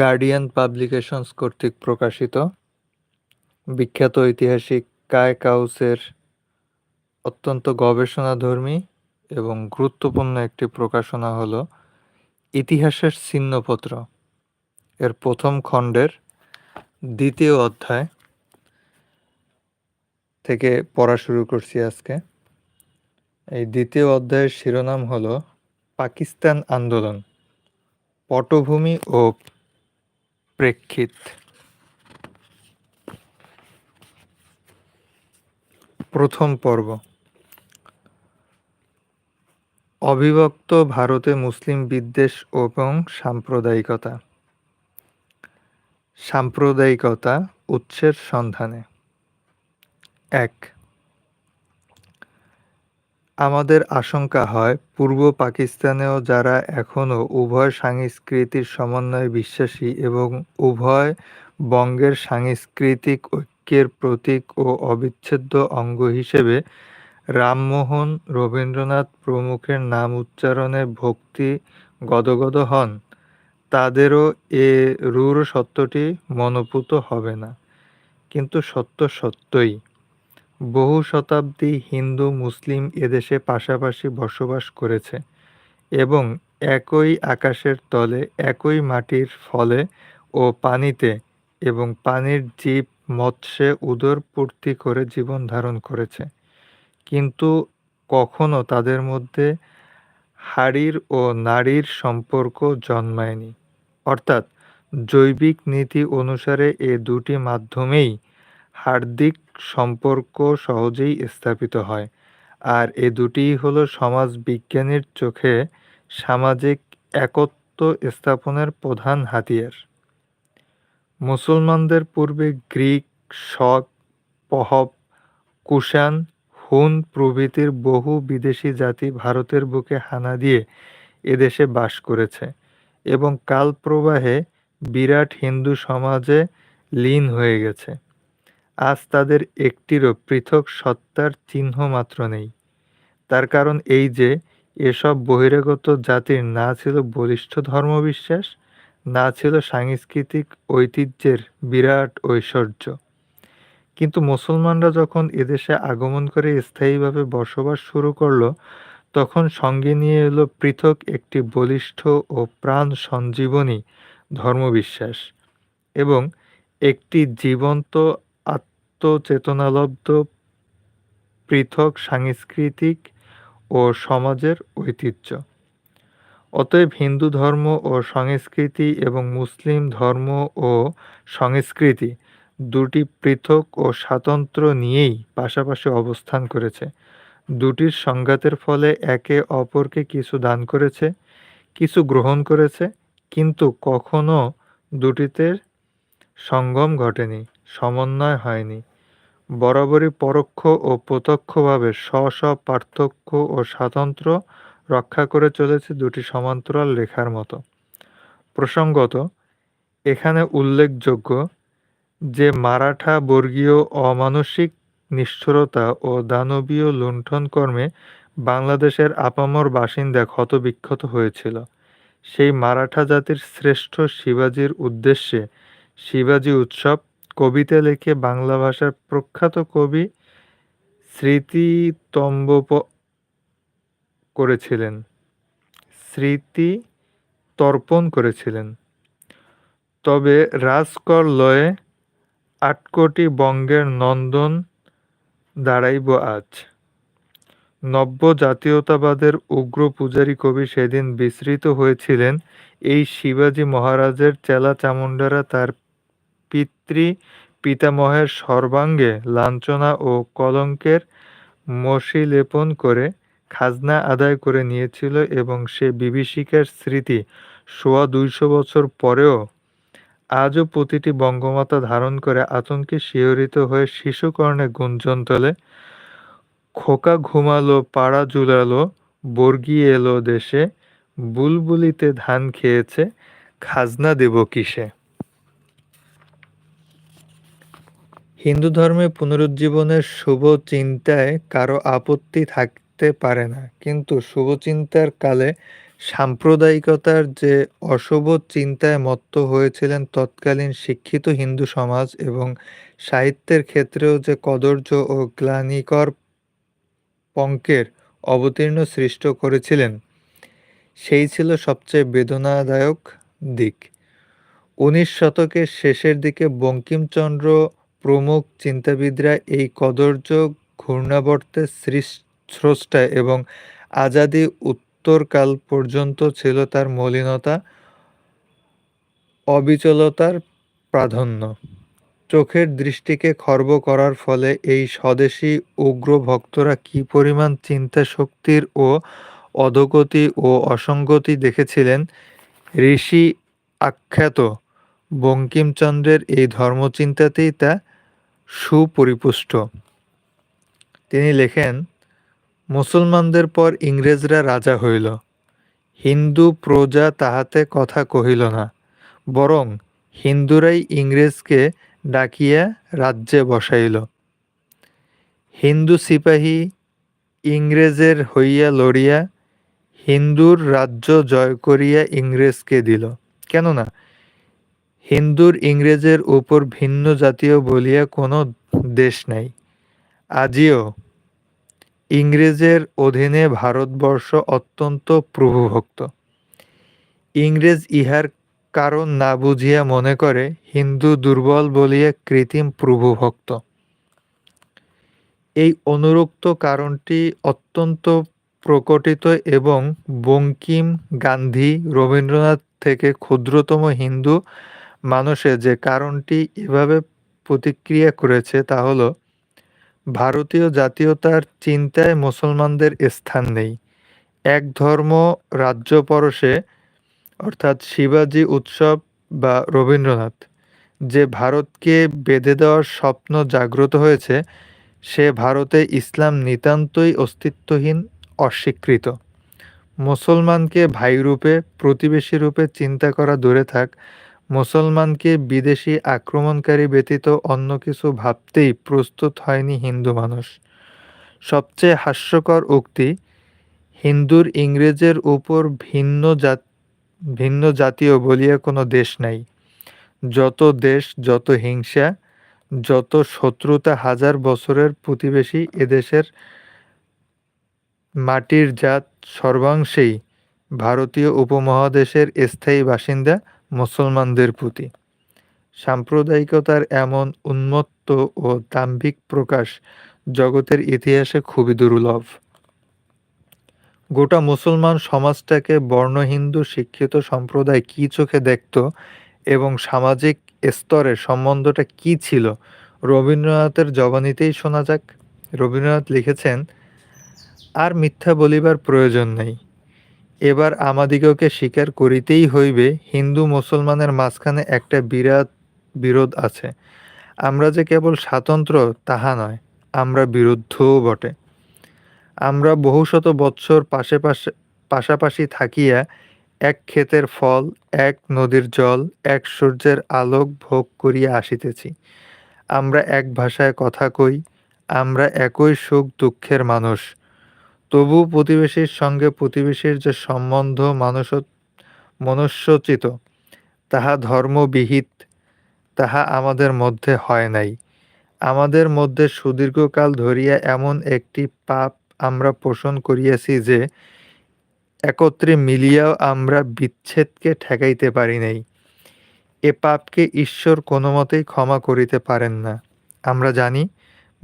Guardian publications কর্তৃক প্রকাশিত বিখ্যাত ঐতিহাসিক কায় কাউসের অত্যন্ত গবেষণাধর্মী এবং গুরুত্বপূর্ণ একটি প্রকাশনা হল ইতিহাসের ছিন্নপত্র। এর প্রথম খণ্ডের দ্বিতীয় অধ্যায় থেকে পড়া শুরু করছি আজকে। এই দ্বিতীয় অধ্যায়ের শিরোনাম হল পাকিস্তান আন্দোলন, পটভূমি ও প্রেক্ষিত। প্রথম পর্ব। অবিভক্ত ভারতে মুসলিম বিদ্বেষ এবং সাম্প্রদায়িকতা। সাম্প্রদায়িকতা উৎসের সন্ধানে। এক আমাদের আশঙ্কা হয়, পূর্ব পাকিস্তানেও যারা এখনও উভয় সংস্কৃতির সমন্বয়ে বিশ্বাসী এবং উভয় বঙ্গের সাংস্কৃতিক ঐক্যের প্রতীক ও অবিচ্ছেদ্য অঙ্গ হিসেবে রামমোহন রবীন্দ্রনাথ প্রমুখের নাম উচ্চারণে ভক্তি গদগদ হন, তাদেরও এ রূঢ় সত্যটি মনোপুত হবে না। কিন্তু সত্য সত্যই। বহু শতাব্দী হিন্দু, মুসলিম এদেশে পাশাপাশি বসবাস করেছে এবং একই আকাশের তলে, একই মাটির ফলে ও পানিতে এবং পানির জীব মৎস্যে উদরপূর্তি করে জীবন ধারণ করেছে। কিন্তু কখনো তাদের মধ্যে হাড়ির ও নারীর সম্পর্ক জন্মায়নি। অর্থাৎ জৈবিক নীতি অনুসারে এ দুটি মাধ্যমেই হার্দিক সম্পর্ক সহজেই স্থাপিত হয়। আর এ দুটিই হল সমাজ বিজ্ঞানীর চোখে সামাজিক একত্ব স্থাপনের প্রধান হাতিয়ার। মুসলমানদের পূর্বে গ্রিক, শক, পহব, কুষাণ, হুন প্রভৃতির বহু বিদেশি জাতি ভারতের বুকে হানা দিয়ে এদেশে বাস করেছে এবং কালপ্রবাহে বিরাট হিন্দু সমাজে লীন হয়ে গেছে। আজ তাদের একটিরও পৃথক সত্তার চিহ্ন মাত্র নেই। তার কারণ এই যে, এসব বহিরাগত জাতির না ছিল বলিষ্ঠ ধর্মবিশ্বাস, না ছিল সাংস্কৃতিক ঐতিহ্যের বিরাট ঐশ্বর্য। কিন্তু মুসলমানরা যখন এদেশে আগমন করে স্থায়ীভাবে বসবাস শুরু করল, তখন সঙ্গে নিয়ে এলো পৃথক একটি বলিষ্ঠ ও প্রাণ সঞ্জীবনী ধর্মবিশ্বাস এবং একটি জীবন্ত আত্মচেতনালব্ধ পৃথক সাংস্কৃতিক ও সমাজের ঐতিহ্য। অতএব হিন্দু ধর্ম ও সংস্কৃতি এবং মুসলিম ধর্ম ও সংস্কৃতি দুটি পৃথক ও স্বাতন্ত্র্য নিয়েই পাশাপাশি অবস্থান করেছে। দুটির সংঘাতের ফলে একে অপরকে কিছু দান করেছে, কিছু গ্রহণ করেছে, কিন্তু কখনো দুটিতে সঙ্গম ঘটেনি, সমন্বয় হয়নি। বরাবরই পরোক্ষ ও প্রত্যক্ষভাবে স্ব স্ব পার্থক্য ও স্বাতন্ত্র্য রক্ষা করে চলেছে দুটি সমান্তরাল রেখার মতো। প্রসঙ্গত, এখানে উল্লেখযোগ্য যে মারাঠা বর্গীয় অমানসিক নিষ্ঠুরতা ও দানবীয় লুণ্ঠনকর্মে বাংলাদেশের আপামর বাসিন্দা ক্ষতবিক্ষত হয়েছিল। সেই মারাঠা জাতির শ্রেষ্ঠ শিবাজির উদ্দেশ্যে শিবাজি উৎসব কবিতা লিখে বাংলা ভাষার প্রখ্যাত কবি স্মৃতিতম্ব করেছিলেন। স্মৃতি তর্পণ করেছিলেন। তবে রাজকর লয়ে আটকোটি বঙ্গের নন্দন দাঁড়াইব আজ। নব্য জাতীয়তাবাদের উগ্র পূজারী কবি সেদিন বিস্মৃত হয়েছিলেন, এই শিবাজী মহারাজের চেলা চামুণ্ডারা তার পিতৃ পিতামহের সর্বাঙ্গে লাঞ্ছনা ও কলঙ্কের মসি লেপন করে খাজনা আদায় করে নিয়েছিল এবং সে বিভীষিকার স্মৃতি সোয়া দুইশো বছর পরেও আজও প্রতিটি বঙ্গমাতা ধারণ করে আতঙ্কে শিহরিত হয়ে শিশুকর্ণে গুঞ্জন তোলে। খোকা ঘুমালো, পাড়া জুলালো বর্গি এলো দেশে, বুলবুলিতে ধান খেয়েছে, খাজনা দেব কিসে? হিন্দু ধর্মে পুনরুজ্জীবনের শুভ চিন্তায় কারও আপত্তি থাকতে পারে না। কিন্তু শুভ চিন্তার কালে সাম্প্রদায়িকতার যে অশুভ চিন্তায় মত্ত হয়েছিলেন তৎকালীন শিক্ষিত হিন্দু সমাজ এবং সাহিত্যের ক্ষেত্রেও যে কদর্য ও গ্লানিকর পঙ্কের অবতীর্ণ সৃষ্ট করেছিলেন, সেই ছিল সবচেয়ে বেদনাদায়ক দিক। উনিশ শতকের শেষের দিকে বঙ্কিমচন্দ্র প্রমুখ চিন্তাবিদরা এই কদর্য ঘূর্ণাবর্তের স্রষ্টা এবং আজাদি উত্তরকাল পর্যন্ত ছিল তার মলিনতা, অবিচলতার প্রাধান্য। চোখের দৃষ্টিকে খর্ব করার ফলে এই স্বদেশী উগ্র ভক্তরা কি পরিমাণ চিন্তা শক্তির ও অধোগতি ও অসঙ্গতি দেখেছিলেন? ঋষি আখ্যাত বঙ্কিমচন্দ্রের এই ধর্মচিন্তাতেই তা সুপরিপুষ্ট। তিনি লেখেন, মুসলমানদের পর ইংরেজরা রাজা হইল। হিন্দু প্রজা তাহাতে কথা কহিল না। বরং হিন্দুরাই ইংরেজকে ডাকিয়া রাজ্যে বসাইল। হিন্দু সিপাহী ইংরেজের হইয়া লড়িয়া হিন্দুর রাজ্য জয় করিয়া ইংরেজকে দিল। কেননা হিন্দুর ইংরেজের উপর ভিন্ন জাতীয় বলিয়া কোনো দেশ নাই। আজিও ইংরেজের অধীনে ভারতবর্ষ অত্যন্ত প্রভুভক্ত। ইংরেজ ইহার কারণ না বুঝিয়া মনে করে হিন্দু দুর্বল বলিয়া কৃত্রিম প্রভুভক্ত। এই অনুরক্ত কারণটি অত্যন্ত প্রকটিত এবং বঙ্কিম গান্ধী রবীন্দ্রনাথ থেকে ক্ষুদ্রতম হিন্দু মানুষে যে কারণটি এভাবে প্রতিক্রিয়া করেছে তা হলো, ভারতীয় জাতীয়তার চিন্তায় মুসলমানদের স্থান নেই। এক ধর্ম রাজ্য পরশে অর্থাৎ শিবাজি উৎসব বা রবীন্দ্রনাথ, যে ভারতকে বেঁধে দেওয়ার স্বপ্ন জাগ্রত হয়েছে, সে ভারতে ইসলাম নিতান্তই অস্তিত্বহীন, অস্বীকৃত। মুসলমানকে ভাইরূপে, প্রতিবেশী রূপে চিন্তা করা দূরে থাক মুসলমানকে বিদেশি আক্রমণকারী ব্যতীত অন্য কিছু ভাবতেই প্রস্তুত হয়নি হিন্দু মানুষ। সবচেয়ে হাস্যকর উক্তি, হিন্দুর ইংরেজের উপর ভিন্ন জাত, ভিন্ন জাতীয় বলিয়া কোনো দেশ নাই। যত দেশ, যত হিংসা, যত শত্রুতা হাজার বছরের প্রতিবেশী এদেশের মাটির জাত, সর্বাংশেই ভারতীয় উপমহাদেশের স্থায়ী বাসিন্দা মুসলমানদের প্রতি। সাম্প্রদায়িকতার এমন উন্মত্ত ও দাম্ভিক প্রকাশ জগতের ইতিহাসে খুবই দুর্লভ। গোটা মুসলমান সমাজটাকে বর্ণহিন্দু শিক্ষিত সম্প্রদায় কী চোখে দেখত এবং সামাজিক স্তরের সম্বন্ধটা কি ছিল, রবীন্দ্রনাথের জবানিতেই শোনা যাক। রবীন্দ্রনাথ লিখেছেন, আর মিথ্যা বলিবার প্রয়োজন নেই। এবার আমাদিগকে স্বীকার করিতেই হইবে, হিন্দু মুসলমানের মাঝখানে একটা বিরাট বিরোধ আছে। আমরা যে কেবল স্বাতন্ত্র, তাহা নয়, আমরা বিরুদ্ধও বটে। আমরা বহু শত বৎসর পাশে পাশে, পাশাপাশি থাকিয়া এক ক্ষেতের ফল, এক নদীর জল, এক সূর্যের আলোক ভোগ করিয়া আসিতেছি। আমরা এক ভাষায় কথা কই, আমরা একই সুখ দুঃখের মানুষ। তবু প্রতিবেশীর সঙ্গে প্রতিবেশীর যে সম্বন্ধ মানুষ মনুষ্যচিত, তাহা ধর্মবিহিত, তাহা আমাদের মধ্যে হয় নাই। আমাদের মধ্যে সুদীর্ঘকাল ধরিয়া এমন একটি পাপ আমরা পোষণ করিয়াছি যে, একত্রে মিলিয়াও আমরা বিচ্ছেদকে ঠেকাইতে পারি নাই। এ পাপকে ঈশ্বর কোনো মতেই ক্ষমা করিতে পারেন না। আমরা জানি,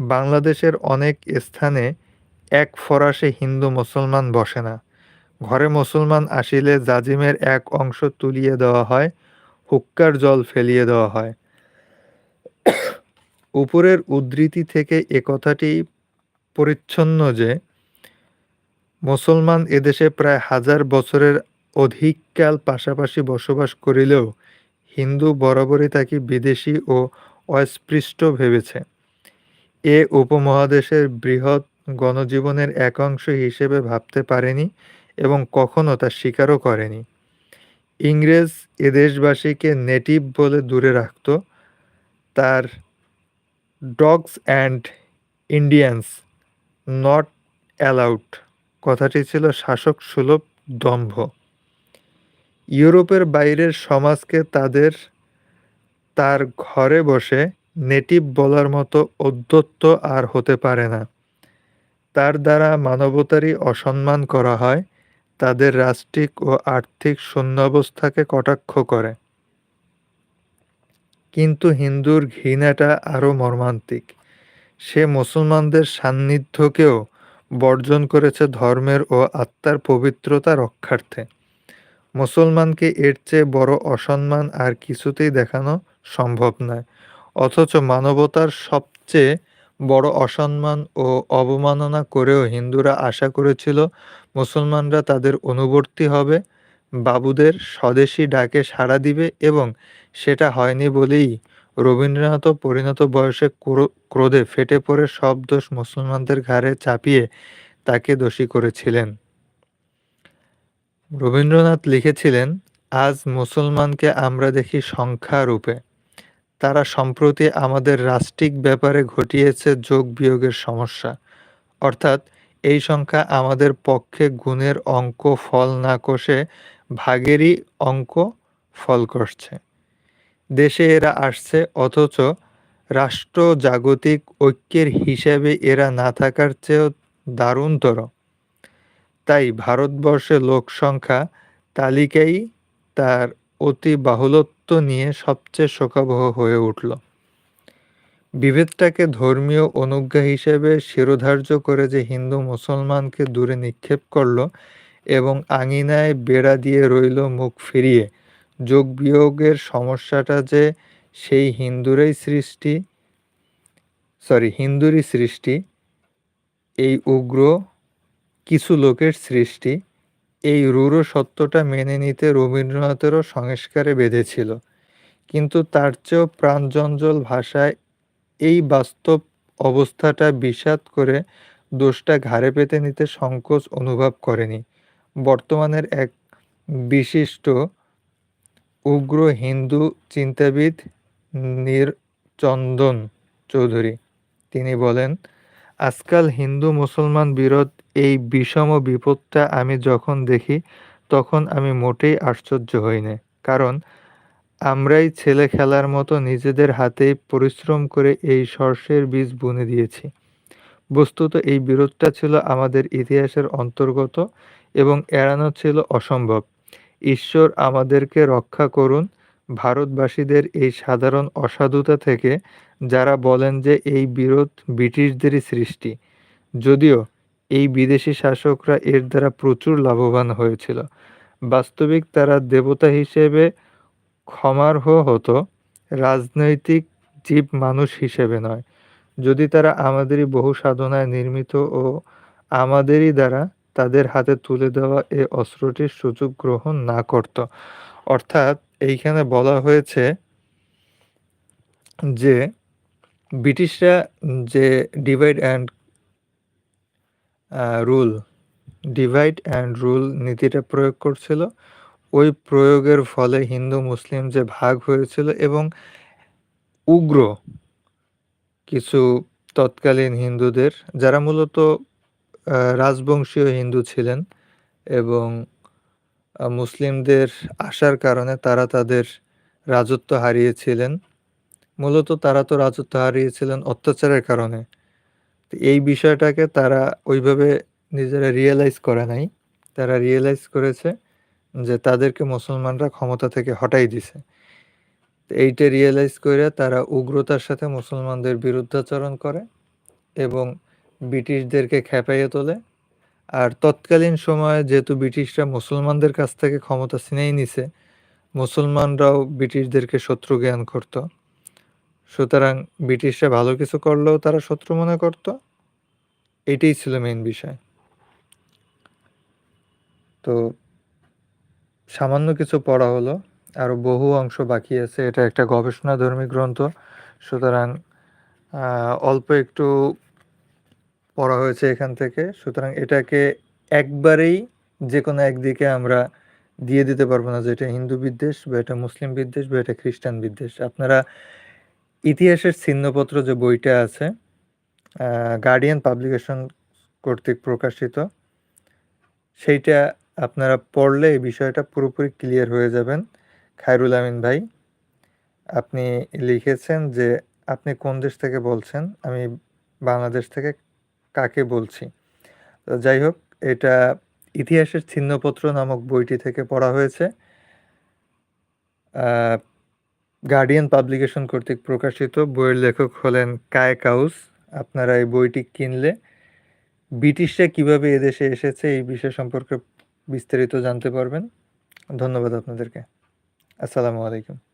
বাংলাদেশের অনেক স্থানে এক ফরাসে হিন্দু মুসলমান বসে না। ঘরে মুসলমান আসিলে জাজিমের এক অংশ তুলিয়ে দেওয়া হয়, হুক্কার জল ফেলিয়ে দেওয়া হয়। উপরের উদ্ধৃতি থেকে এ কথাটি পরিচ্ছন্ন যে, মুসলমান এদেশে প্রায় হাজার বছরের অধিককাল পাশাপাশি বসবাস করিলেও হিন্দু বরাবরই তাকে বিদেশি ও অস্পৃষ্ট ভেবেছে। এ উপমহাদেশের বৃহৎ গণজীবনের এক অংশ হিসেবে ভাবতে পারেনি এবং কখনো তা স্বীকারও করেনি। ইংরেজ এদেশবাসীকে নেটিভ বলে দূরে রাখত। তার dogs and Indians not allowed. কথাটি ছিল শাসক সুলভ দম্ভ। ইউরোপের বাইরের সমাজকে তাদের তার ঘরে বসে নেটিভ বলার মতো অধ্যত্ত আর হতে পারে না। তার দ্বারা মানবতারই অসম্মান করা হয়, তাদের রাষ্ট্রিক ও আর্থিক শূন্যাবস্থাকে কটাক্ষ করে। কিন্তু হিন্দুর ঘৃণাটা আরও মর্মান্তিক। সে মুসলমানদের সান্নিধ্যকেও বর্জন করেছে ধর্মের ও আত্মার পবিত্রতা রক্ষার্থে। মুসলমানকে এর চেয়ে বড় অসম্মান আর কিছুতেই দেখানো সম্ভব নয়, অথচ মানবতার সবচেয়ে বড় অসম্মান ও অবমাননা করেও হিন্দুরা আশা করেছিল মুসলমানরা তাদের অনুবর্তী হবে, বাবুদের স্বদেশী ডাকে সাড়া দিবে এবং সেটা হয়নি বলেই রবীন্দ্রনাথও পরিণত বয়সে ক্রোধে ফেটে পড়ে সব দোষ মুসলমানদের ঘাড়ে চাপিয়ে তাকে দোষী করেছিলেন। রবীন্দ্রনাথ লিখেছিলেন, আজ মুসলমানকে আমরা দেখি সংখ্যা রূপে তারা সম্প্রতি আমাদের রাষ্ট্রিক ব্যাপারে ঘটিয়েছে যোগ বিয়োগের সমস্যা। অর্থাৎ, এই সংখ্যা আমাদের পক্ষে গুণের অঙ্ক ফল না কষে ভাগেরই অঙ্ক ফল কষছে। দেশে এরা আসছে, অথচ রাষ্ট্র জাগতিক ঐক্যের হিসেবে এরা না থাকার চেয়েও দারুণতর। তাই ভারতবর্ষে লোকসংখ্যা তালিকাই তার অতি বাহুলত্ব নিয়ে সবচেয়ে শোকাবহ হয়ে উঠল। বিভেদটাকে ধর্মীয় অনুজ্ঞা হিসেবে শিরোধার্য করে যে হিন্দু মুসলমানকে দূরে নিক্ষেপ করল এবং আঙিনায় বেড়া দিয়ে রইল মুখ ফিরিয়ে, যোগ বিয়োগের সমস্যাটা যে সেই হিন্দুরই সৃষ্টি সরি হিন্দুরই সৃষ্টি, এই উগ্র কিছু লোকের সৃষ্টি এই রূঢ় সত্যটা মেনে নিতে রবীন্দ্রনাথেরও সংস্কারে বেঁধেছিল। কিন্তু তার চেয়েও প্রাণজঞ্জল ভাষায় এই বাস্তব অবস্থাটা বিষাদ করে দোষটা ঘাড়ে পেতে নিতে সংকোচ অনুভব করেনি। বর্তমানের এক বিশিষ্ট উগ্র হিন্দু চিন্তাবিদ নিরচন্দন চৌধুরী। তিনি বলেন আজকাল হিন্দু মুসলমান বিরোধ এই বিষম বিপদটা আমি যখন দেখি, তখন আমি মোটেই আশ্চর্য হই না। কারণ আমরাই ছেলে খেলার মতো নিজেদের হাতেই পরিশ্রম করে এই সর্ষের বীজ বুনে দিয়েছি। বস্তুত এই বিরোধটা ছিল আমাদের ইতিহাসের অন্তর্গত এবং এড়ানো ছিল অসম্ভব। ঈশ্বর আমাদেরকে রক্ষা করুন ভারতবাসীদের এই সাধারণ অসাধুতা থেকে যারা বলেন যে এই বিরোধ ব্রিটিশদেরই সৃষ্টি, যদিও এই বিদেশি শাসকরা এর দ্বারা প্রচুর লাভবান হয়েছিল। বাস্তবিক তারা দেবতা হিসেবে ক্ষমার্হ হতো, রাজনৈতিক জীব মানুষ হিসেবে নয়। যদি তারা আমাদেরই বহু সাধনায় নির্মিত ও আমাদেরই দ্বারা তাদের হাতে তুলে দেওয়া এ অস্ত্রটির সুযোগ গ্রহণ না করত, অর্থাৎ এইখানে বলা হয়েছে যে ব্রিটিশরা যে divide and rule divide and rule নীতিটা প্রয়োগ করছিল। ওই প্রয়োগের ফলে হিন্দু মুসলিম যে ভাগ হয়েছিল এবং উগ্র কিছু তৎকালীন হিন্দুদের, যারা মূলত রাজবংশীয় হিন্দু ছিলেন এবং মুসলিমদের আসার কারণে তারা তাদের রাজত্ব হারিয়েছিলেন। মূলত তারা তো রাজত্ব হারিয়েছিলেন অত্যাচারের কারণে। এই বিষয়টাকে তারা ওইভাবে নিজেরা রিয়েলাইজ করে নাই। তারা রিয়েলাইজ করেছে যে তাদেরকে মুসলমানরা ক্ষমতা থেকে হটাই দিছে। এইটা রিয়েলাইজ করে তারা উগ্রতার সাথে মুসলমানদের বিরুদ্ধাচরণ করে এবং ব্রিটিশদেরকে খেপাইয়ে তোলে। আর তৎকালীন সময়ে যেহেতু ব্রিটিশরা মুসলমানদের কাছ থেকে ক্ষমতা ছিনেই নিছে, মুসলমানরাও ব্রিটিশদেরকে শত্রু জ্ঞান করত। সুতরাং ব্রিটিশরা ভালো কিছু করলেও তারা শত্রু মনে করত। এটাই ছিল মেইন বিষয়। তো সামান্য কিছু পড়া হলো আরও বহু অংশ বাকি আছে। এটা একটা গবেষণাধর্মী গ্রন্থ। সুতরাং অল্প একটু পড়া হয়েছে এখান থেকে। সুতরাং এটাকে একবারেই যে কোনো একদিকে আমরা দিয়ে দিতে পারব না যে এটা হিন্দু বিদ্বেষ বা এটা মুসলিম বিদ্বেষ বা এটা খ্রিস্টান বিদ্বেষ। আপনারা ইতিহাসের ছিন্নপত্র যে বইটা আছে গার্ডিয়ান পাবলিকেশন কর্তৃক প্রকাশিত, সেইটা আপনারা পড়লে এই বিষয়টা পুরোপুরি ক্লিয়ার হয়ে যাবেন। খায়রুল আমিন ভাই, আপনি লিখেছেন যে আপনি কোন দেশ থেকে বলছেন? আমি বাংলাদেশ থেকে কাকে বলছি? যাই হোক, এটা ইতিহাসের ছিন্নপত্র নামক বইটি থেকে পড়া হয়েছে। গার্ডিয়ান পাবলিকেশন কর্তৃক প্রকাশিত বইয়ের লেখক হলেন কায় কাউস আপনারা এই বইটি কিনলে ব্রিটিশরা কীভাবে এদেশে এসেছে এই বিষয় সম্পর্কে বিস্তারিত জানতে পারবেন। ধন্যবাদ আপনাদেরকে। আসসালামু আলাইকুম।